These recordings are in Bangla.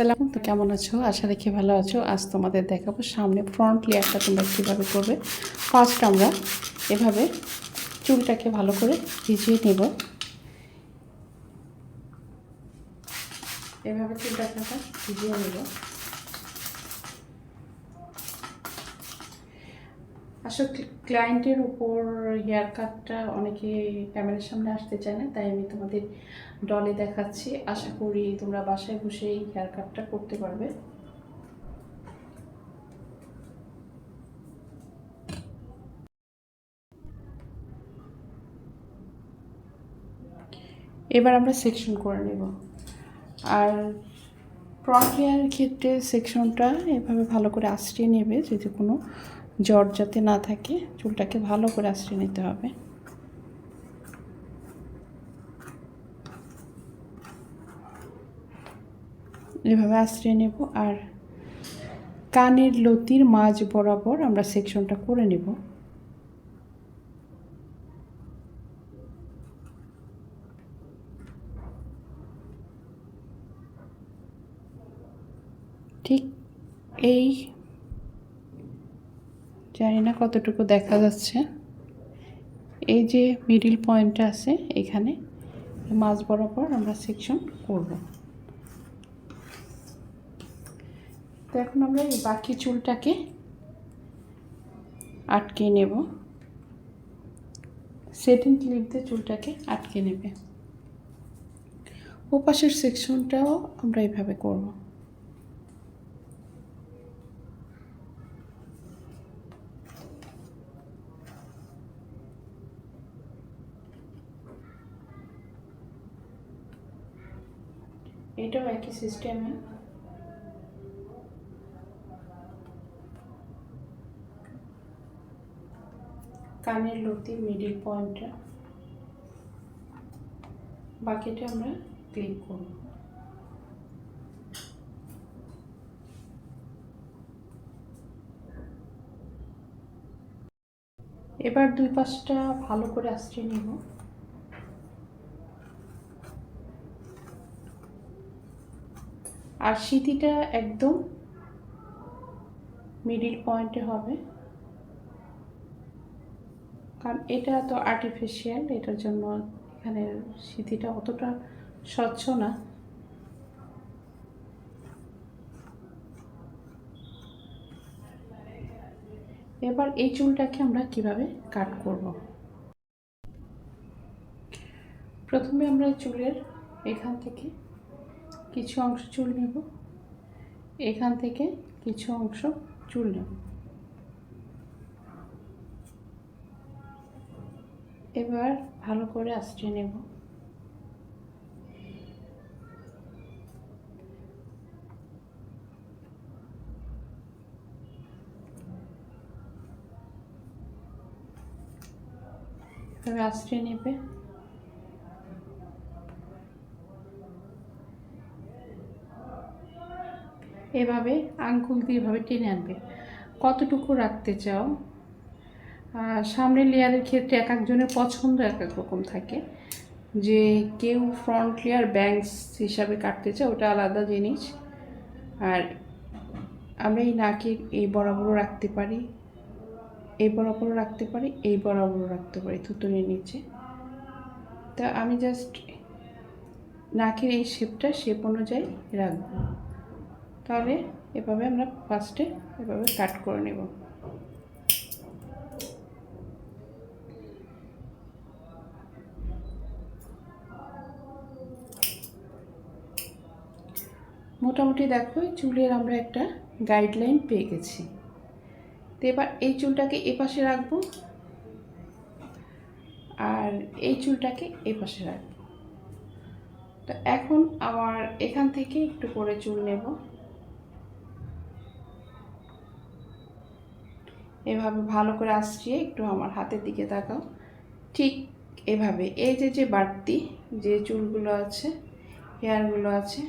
সালাম তো কেমন আছো? আশা রেখে ভালো আছো। আজ তোমাদের দেখাবো সামনে ফ্রন্ট লেয়ারটা তোমরা কীভাবে করবে। ফার্স্ট আমরা এভাবে চুলটাকে ভালো করে ভিজিয়ে নেব। এভাবে চুলটাকে আমরা ভিজিয়ে নেব। আসলে ক্লায়েন্টের উপর হেয়ার কাটটা অনেকে ক্যামেরার সামনে আসতে চায় না, তাই আমি তোমাদের ডলে দেখাচ্ছি। আশা করি তোমরা বাসায় বসেই হেয়ার কাটটা করতে পারবে। এবার আমরা সেকশন করে নেব। আর ফ্রন্ট হেয়ারের ক্ষেত্রে সেকশনটা এভাবে ভালো করে আশ্রিয়ে নেবে, যদি কোনো জট যাতে না থাকে, চুলটাকে ভালো করে আশ্রিয়ে নিতে হবে। এভাবে আশ্রিয়ে নেব আর কানের লতির মাঝ বরাবর আমরা সেকশনটা করে নেব। ঠিক এই, জানি না কতটুকু দেখা যাচ্ছে। এই যে মিডিল পয়েন্টটা আছে, এখানে মাঝ বরাবর আমরা সেকশন করব। তো এখন আমরা এই বাকি চুলটাকে আটকে নেব। সেটিং ক্লিপ দিয়ে চুলটাকে আটকে নেবে। ওপাশের সেকশনটাও আমরা এইভাবে করব। এটাও একই সিস্টেমে কানের লতির মিডিল পয়েন্টটা বাকিটা আমরা ক্লিক করব। এবার দুই পাশটা ভালো করে আশ্রিয়ে নেব। আর সিঁথিটা একদম মিডিল পয়েন্টে হবে। কারণ এটা তো আর্টিফিশিয়াল এটার জন্য এখানে সিঁথিটা অতটা স্বচ্ছ না। এবার এই চুলটাকে আমরা কীভাবে কাট করব? প্রথমে আমরা চুলের এখান থেকে কিছু অংশ চুল নেব। এখান থেকে কিছু অংশ চুল নেব। এবার ভালো করে আশ্রয় নেব। আশ্রয় নেবে। এভাবে আঙ্গুল দিয়ে এভাবে টেনে আনবে। কতটুকু রাখতে চাও সামনের লেয়ারের ক্ষেত্রে এক একজনের পছন্দ এক এক রকম থাকে। যে কেউ ফ্রন্ট লেয়ার ব্যাংকস হিসাবে কাটতে চায়, ওটা আলাদা জিনিস। আর আমরা এই নাকের এই বরাবরও রাখতে পারি, এই বরাবরও রাখতে পারি, এই বরাবরও রাখতে পারি, থুতুনির নিচে। তা আমি জাস্ট নাকের এই শেপটা শেপ অনুযায়ী রাখব। তাহলে এভাবে আমরা ফার্স্টে এভাবে কাট করে নেব। মোটামুটি দেখো চুলের আমরা একটা গাইডলাইন পেয়ে গেছি। তো এবার এই চুলটাকে এ পাশে রাখব। আর এই চুলটাকে এ পাশে রাখব। তো এখন আমার এখান থেকে একটু করে চুল নেব। এভাবে ভালো করে আসছিয়ে একটু আমার হাতের দিকে তাকাও। ঠিক এভাবে। এই যে যে বাড়তি যে চুলগুলো আছে হেয়ারগুলো আছে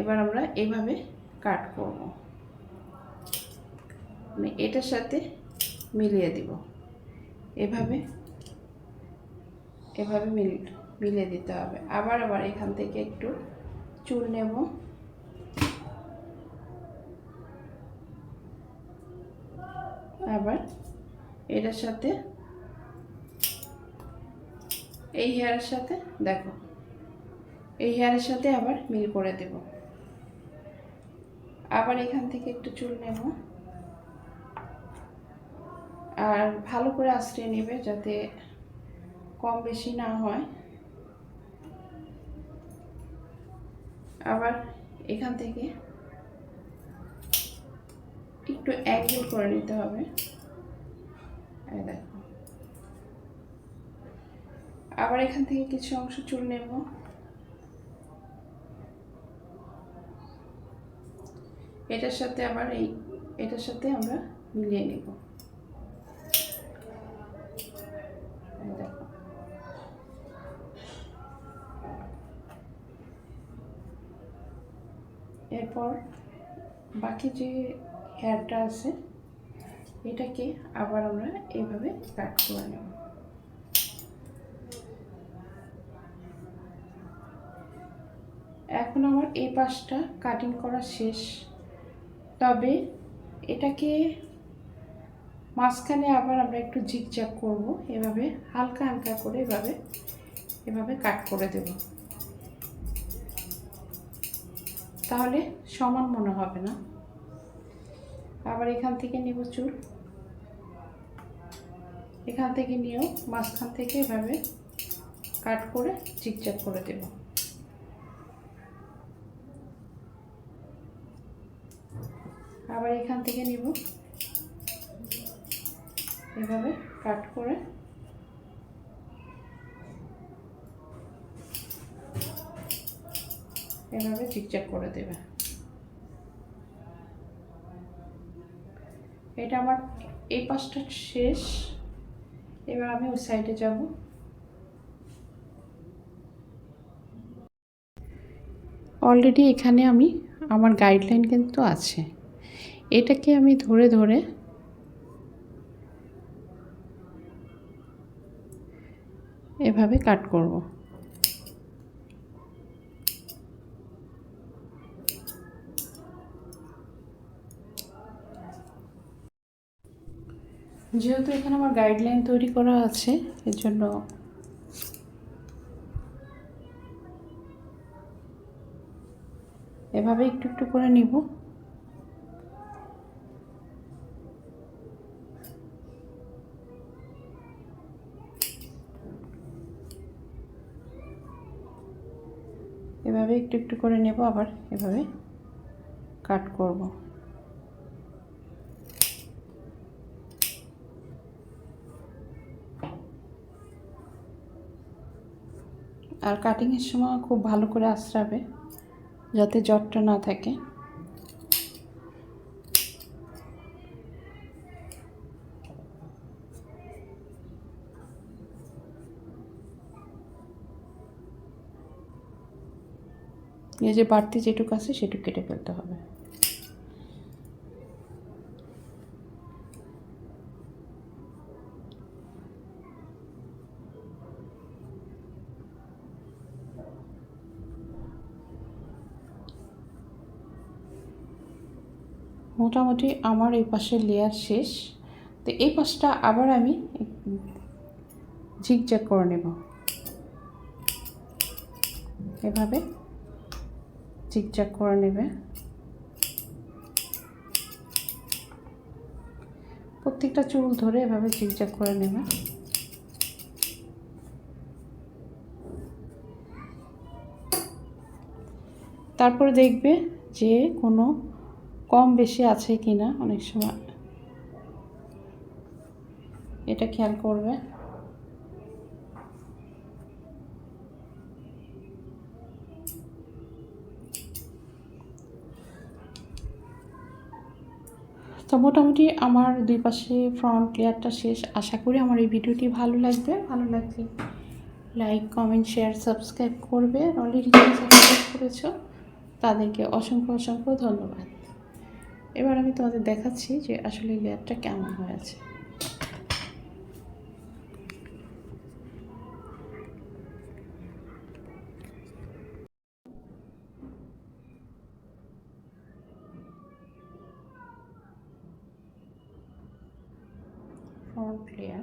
এবার আমরা এভাবে কাট করব। মানে এটার সাথে মিলিয়ে দিব। এভাবে এভাবে মিল, মিলিয়ে দিতে হবে। আবার আবার এখান থেকে একটু চুল নেব। আবার এটার সাথে, এই হেয়ারের সাথে, দেখো, এই হেয়ারের সাথে আবার মিল করে দেবো। আবার এখান থেকে একটু চুল নেব। আর ভালো করে আশ্রয় নেবে যাতে কম বেশি না হয়। আবার এখান থেকে একটু অ্যাঙ্গেল করে নিতে হবে। দেখো। আবার এখান থেকে কিছু অংশ চুল নেব। এটার সাথে আবার এই, এটার সাথে আমরা মিলিয়ে নেব। এরপর বাকি যে হেয়ারটা আছে, এটাকে আবার আমরা এইভাবে কাট করে নেব। এখন আমার এই পাশটা কাটিং করা শেষ। তবে এটাকে মাঝখানে আবার আমরা একটু ঝিকঝাক করব। এভাবে, হালকা হালকা করে এভাবে এভাবে কাট করে দেব। তাহলে সমান মনে হবে না। আবার এখান থেকে নেব চুল। এখান থেকে নিয়েও মাঝখান থেকে এভাবে কাট করে চিকচাক করে দেব। আবার এখান থেকে নিব। এভাবে কাট করে। এভাবে চিকচাক করে দেবে। এটা আমার এই পাশটা শেষ। এবার আমি ওই সাইডে যাব। অলরেডি এখানে আমি, আমার গাইডলাইন কিন্তু আছে। এটাকে আমি ধরে ধরে এভাবে কাট করব। যেহেতু এখানে আমার গাইডলাইন তৈরি করা আছে, এর জন্য এভাবে একটু একটু করে নিব। একটু একটু করে নেব, আবার এভাবে কাট করব। আর কাটিংয়ের সময় খুব ভালো করে আশ্রাবে, যাতে জটটা না থাকে। যে বাড়তি যেটুকু আছে সেটুকু কেটে ফেলতে হবে। মোটামুটি আমার এই পাশের লেয়ার শেষ। তো এই পাশটা আবার আমি ঝিকঝাক করে নেব। এভাবে। ঝিকঝাক করে নেবে। প্রত্যেকটা চুল ধরে এভাবে ঝিকঝাক করে নেবে। তারপরে দেখবে যে কোনো কম বেশি আছে কি না অনেক সময়। এটা খেয়াল করবে। তো মোটামুটি আমার দুই পাশে ফ্রন্ট লেয়ারটা শেষ। আশা করি আমার এই ভিডিওটি ভালো লাগবে। ভালো লাগলে লাইক কমেন্ট শেয়ার সাবস্ক্রাইব করবে। অলরেডি যারা সাবস্ক্রাইব করেছ তাদেরকে অসংখ্য অসংখ্য ধন্যবাদ। এবার আমি তোমাদের দেখাচ্ছি যে আসলে লেয়ারটা কেমন হয়েছে। Front layer